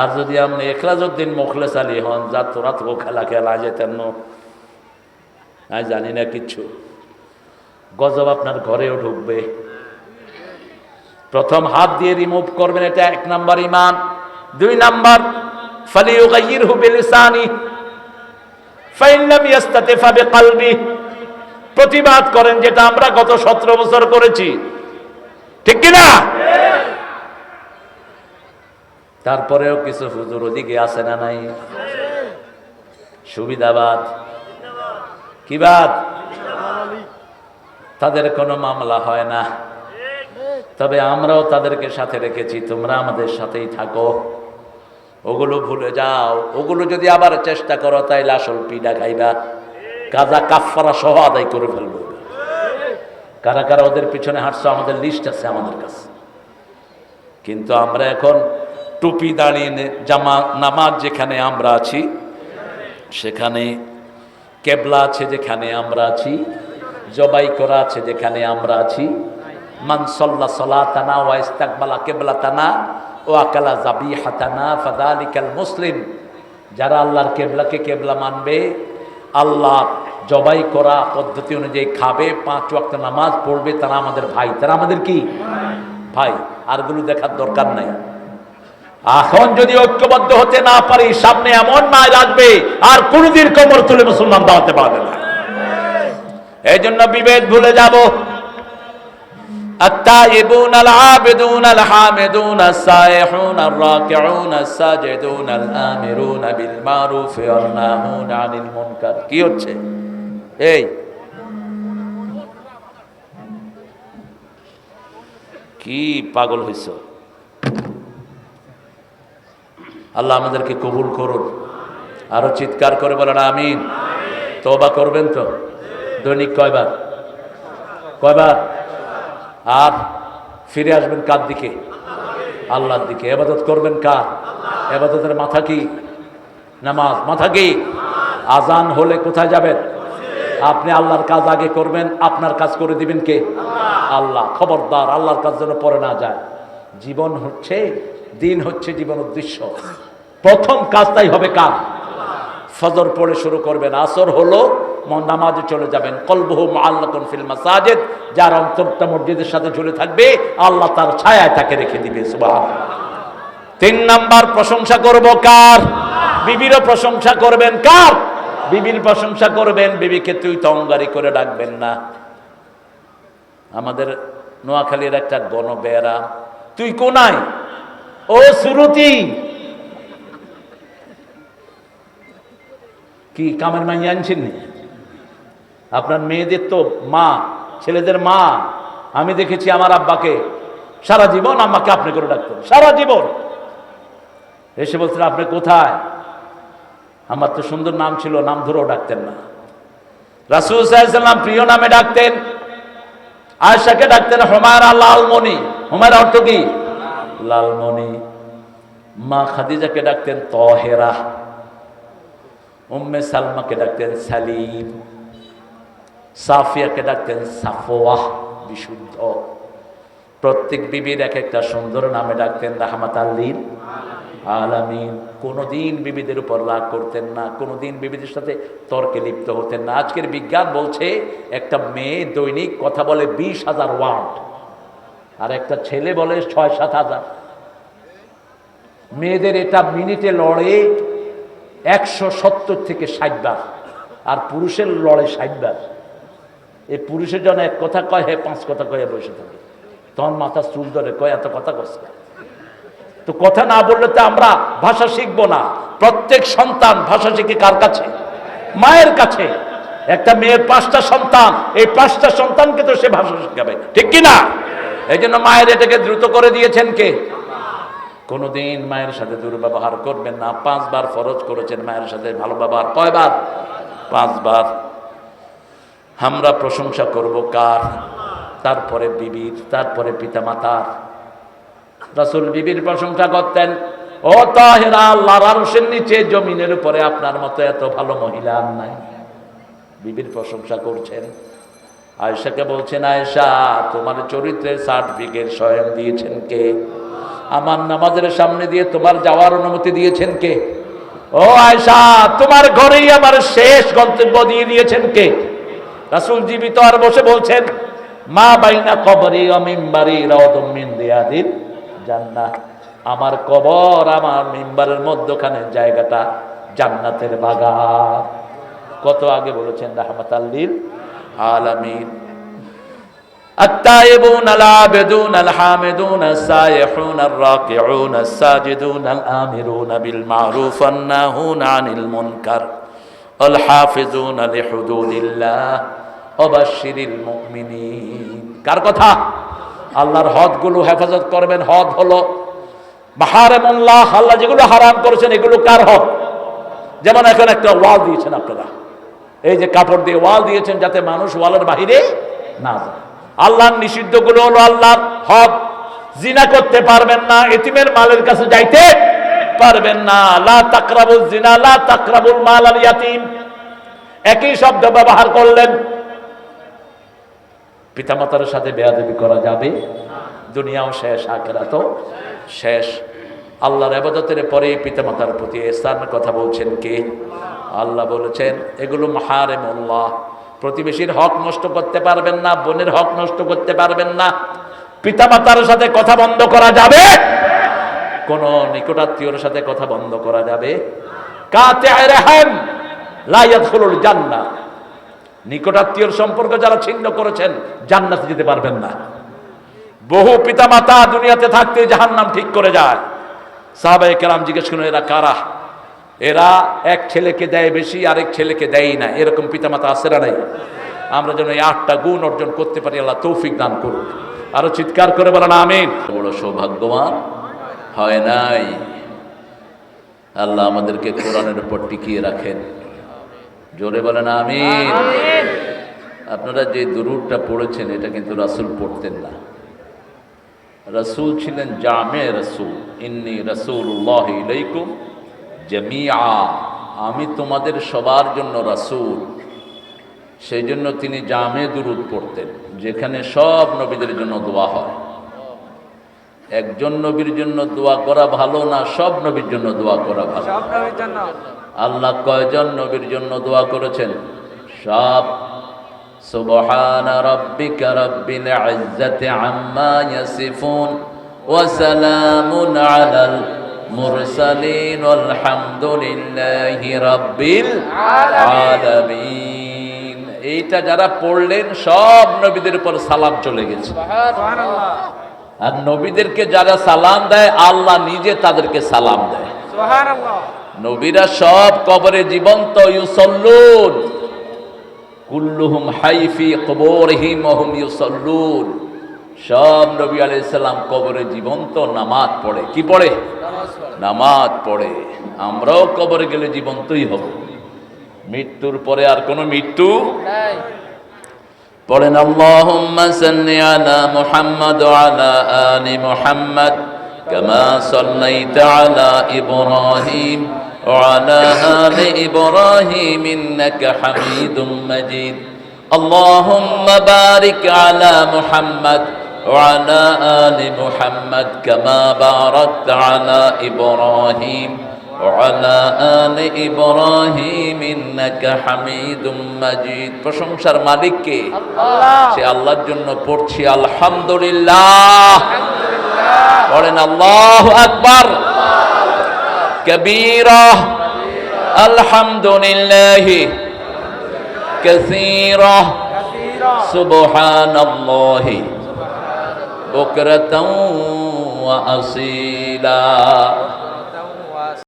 আর যদি আপনি এখলাজউদ্দিন মোখলেস আলী হন যা তোরা তো খেলা খেলা যেতেন আমি জানি না কিচ্ছু। গজব আপনার ঘরেও ঢুকবে। প্রথম হাত দিয়ে রিমুভ করবেন, এটা এক নাম্বার ইমান। দুই নাম্বার ফালিউগাইয়িরহু বিলিসানি। ফাইন লাম ইয়াস্তাতিফা বিকলবি। প্রতিবাদ করেন, যেটা আমরা গত সতেরো বছর করেছি। ঠিক কিনা? না তারপরেও কিছু হুজুর ওদিকে আছে না নাই? সুবিধাবাদ কি বাদ? তাদের কোনো মামলা হয় না। তবে আমরাও তাদেরকে সাথে রেখেছি, তোমরা আমাদের সাথেই থাকো। ওগুলো ভুলে যাও। ওগুলো যদি আবার চেষ্টা করো, তাইলে আসল পিডা খাইবা। কাজা কাফারা সহ আদায় করে ফেলব। কারা কারা ওদের পিছনে হাঁটছো, আমাদের লিস্ট আছে আমাদের কাছে। কিন্তু আমরা এখন টুপি দাঁড়িয়ে জামা, নামাজ যেখানে আমরা আছি, সেখানে কেবলা আছে যেখানে আমরা আছি, জবাই করা আছে যেখানে আমরা আছি মানসল্লা সলাতানা ওয়া ইস্তাকবালা কেবলাতানা ও আকালা জাবি হাতানা ফাদালিকাল মুসলিম। যারা আল্লাহর কেবলাকে কেবলা মানবে, আল্লাহ জবাই করা পদ্ধতি অনুযায়ী খাবে, পাঁচ ওয়াক্ত নামাজ পড়বে, তারা আমাদের ভাই। তারা আমাদের কি? ভাই। আরগুলো দেখার দরকার নাই। এখন যদি ঐক্যবদ্ধ হতে না পারি সামনে এমন মায় লাগবে আর কোনদিন কবর তুলে মুসলমান দাঁড়াতে পারবে না এই জন্য বিভেদ ভুলে যাব التائبون العابدون الحامدون السائحون الراكعون الساجدون الآمرون بالمعروف والناهون عن المنكر কি হচ্ছে এই কি পাগল হইছ আল্লাহ আমাদেরকে কবুল করুন। আরও চিৎকার করে বলেন, আমিন। তওবা করবেন তো? দৈনিক কয়বার? কয়বার? আর ফিরে আসবেন কার দিকে? আল্লাহর দিকে। এবাদত করবেন কার? এবাদতের মাথা কি? নামাজ মাথা কি? আজান হলে কোথায় যাবেন? আপনি আল্লাহর কাজ আগে করবেন, আপনার কাজ করে দিবেন কে? আল্লাহ। খবরদার, আল্লাহর কাজ যেন পরে না যায়। জীবন হচ্ছে, দিন হচ্ছে জীবন উদ্দেশ্য। প্রথম কাজটাই হবে কার ফজর পড়ে শুরু করবেন, আসর হলো নামাজে চলে যাবেন। কলবহু আল্লাহ ফিল মাসাজেদ, যার অন্তরটা মসজিদের সাথে ঝুলে থাকবে, আল্লাহ তার ছায়ায় তাকে রেখে দিবে, সুবহানাল্লাহ। তিন নাম্বার, প্রশংসা করব কার? বিবিরও প্রশংসা করবেন কার? বিবির প্রশংসা করবেন, বিবিকে তুই তঙ্গারি করে ডাকবেন না। আমাদের নোয়াখালীর একটা গণবেড়া তুই কোনায়? ও সুরতি! কি কামের মাইয়া আনছেন আপনার মেয়েদের তো মা, ছেলেদের মা। আমি দেখেছি আমার আব্বাকে, সারা জীবন আম্মাকে আপনি করে ডাকতেন, সারা জীবন। এসে বলছেন আপনি কোথায়? আমার তো সুন্দর নাম ছিল, নাম ধরেও ডাকতেন না। রাসুল সাহেব প্রিয় নামে ডাকতেন। আয়সাকে ডাকতেন হুমায়রা লালমণি। হুমায়রা অর্থ কি? লালমণি। মা খাদিজাকে ডাকতেন তহেরা। উম্মে সালমাকে ডাকতেন সালিম, সাফিয়াকে ডাকতেন সাফোয়াহ বিশুদ্ধ। প্রত্যেক বিবির এক একটা সুন্দর নামে ডাকতেন রাহমাত আল্লিন আলামিন। কোনোদিন বিবিদের উপর রাগ করতেন না, কোনোদিন বিবিদের সাথে তর্কে লিপ্ত হতেন না। আজকের বিজ্ঞান বলছে, একটা মেয়ে দৈনিক কথা বলে বিশ হাজার ওয়ার্ড, আর একটা ছেলে বলে ছয় সাত হাজার। মেয়েদের এটা মিনিটে লড়ে একশো সত্তর থেকে ষাট বার, আর পুরুষের লড়ে ষাট বার। এই পুরুষের জন্য এক কথা কয়, হে পাঁচ কথা কয়ে বসে থাকে। তখন মাথা চুল ধরে কয়, এত কথা কষ্ট তো কথা না বললে তো আমরা ভাষা শিখব না। প্রত্যেক সন্তান ভাষা শিখে কার কাছে? মায়ের কাছে। একটা মেয়ের পাঁচটা সন্তান, এই পাঁচটা সন্তানকে তো সে ভাষা শিখাবে। ঠিক কি না এই জন্য মায়ের এটাকে দ্রুত করে দিয়েছেন কে? কোনোদিন মায়ের সাথে দুর্ব্যবহার করবেন না। পাঁচবার ফরজ করেছেন মায়ের সাথে ভালো ব্যবহার। কয়বার? পাঁচবার। আমরা প্রশংসা করব কার? তারপরে বিবির, তারপরে পিতামাতার। রাসুল বিবির প্রশংসা করতেন, ও তাহেরা, আল্লাহর নিচে জমিনের উপরে আপনার মতো এত ভালো মহিলা আর নাই। বিবির প্রশংসা করছেন। আয়েশাকে বলছেন, আয়েশা, তোমার চরিত্রের সার্টিফিকেট স্বয়ং দিয়েছেন কে? আমার নামাজের সামনে দিয়ে তোমার যাওয়ার অনুমতি দিয়েছেন কে? ও আয়সা তোমার ঘরেই আমার শেষ গন্তব্য দিয়ে দিয়েছেন কে? রাসুল জীবিত আর বসে বলছেন, মা বাইনা কবরি অমিম্বারি রদমিন দিয়াদিন জান্নাত। আমার কবর আমার মিম্বারের মধ্যখানে জায়গাটা জান্নাতের বাগান। কত আগে বলেছেন রাহমাত আল্লিল আলামিন। التائبون العابدون الحامدون السائحون الراكعون الساجدون الآمرون بالمعروف والناهون عن المنكر والحافظون لحدود الله وبشر المؤمنين কার কথা আল্লাহর হদগুলো হেফাজত করবেন হদ হলো মাহারেমুল্লাহ আল্লাহ যেগুলো হারাম করেছেন এগুলো কার হক যেমন এখন একটা ওয়াল দিয়েছেন আপনারা এই যে কাপড় দিয়ে ওয়াল দিয়েছেন যাতে মানুষ ওয়ালের বাহিরে না যায় আল্লাহর নিষিদ্ধগুলো হলো আল্লাহর হক। জিনা করতে পারবেন না, এতিমের মালের কাছে যাইতে পারবেন না। লা তাকরাবুল জিনা লা তাকরাবুল মাল আল ইয়াতিম। একই শব্দ ব্যবহার করলেন। পিতামাতার সাথে বেয়াদবি করা যাবে? দুনিয়াও শেষ, আখেরাতও শেষ। আল্লাহর আবাদতের পরে পিতামাতার প্রতি ইসলামের কথা বলছেন কে? আল্লাহ বলেছেন, এগুলো মাহারেমুল্লাহ। প্রতিবেশীর হক নষ্ট করতে পারবেন না, বোনের হক নষ্ট করতে পারবেন না। পিতামাতার সাথে কথা বন্ধ করা যাবে? কোন নিকটাত্মীয়র সাথে কথা বন্ধ করা যাবে? জান্নাত নিকটাত্মীয়র সম্পর্ক যারা ছিন্ন করেছেন, জান্নাতে যেতে পারবেন না। বহু পিতা মাতা দুনিয়াতে থাকতে জাহান্নাম ঠিক করে যায়। সাহাবাই কেরাম জিজ্ঞেস করুন এরা কারা? এরা এক ছেলেকে দেয় বেশি আরেক ছেলেকে দেয় না। এরকম পিতামাতা আছে না নাই? আমরা যেন এই আটটা গুণ অর্জন করতে পারি আল্লাহ তৌফিক দান করুন আরও চিৎকার করে বলেন আমিন। বড় সৌভাগ্যবান হয় নাই। আল্লাহ আমাদেরকে কোরআনের উপর টিকিয়ে রাখেন। জোরে বলেন আমিন। আপনারা যে দুরুদটা পড়েছেন এটা কিন্তু রাসূল পড়তেন না। রাসূল ছিলেন জামে রাসূল। ইন্নি রাসূলুল্লাহ ইলাইকুম জামিআ আমি তোমাদের সবার জন্য রাসূল। সেই জন্য তিনি জামে দুরুদ পড়তেন যেখানে সব নবীদের জন্য দোয়া হয়। একজন নবীর জন্য দোয়া করা ভালো না সব নবীর জন্য দোয়া করা ভালো? আল্লাহ কয়জন নবীর জন্য দোয়া করেছেন? সব। ইয়াসিফুন ওয়া সালামুন আলাল মুরসালিন আলহামদুলিল্লাহি রাব্বিল আলামিন। এইটা যারা পড়লেন সব নবীদের উপর সালাম চলে গেছে। আর নবীদেরকে যারা সালাম দেয় আল্লাহ নিজে তাদেরকে সালাম দেয়। নবীরা সব কবরে জীবন্ত ইউসল্লুন। কুল্লুহুম হাইফি কবরহিম ওহুম ইউসল্লুন। সব নবী আলাইহিস সালাম কবরে জীবন্ত নামাজ পড়ে কি পড়ে নামাজ পড়ে আমরাও কবরে গেলে জীবন্তই হব মৃত্যুর পরে আর কোনো মৃত্যু নাই পড়েন আল্লাহুম্মা সাল্লি আলা মুহাম্মদ ওয়া আলা আলি মুহাম্মদ কামা সাল্লাইতা আলা ইব্রাহিম ওয়া আলা আলি ইব্রাহিম ইন্নাকা হামিদুম মাজিদ اللهم بارك على محمد وعلى آل محمد كما باركت على إبراهيم وعلى آل إبراهيم إنك حميد مجيد প্রশংসার মালিক কে আল্লাহ সে আল্লাহর জন্য পড়ছি আলহামদুলিল্লাহ পড়েন আল্লাহ আকবার কবীরা আলহামদুলিল্লাহ كثيرا কাসীরা سبحان الله بكرة وأصيلا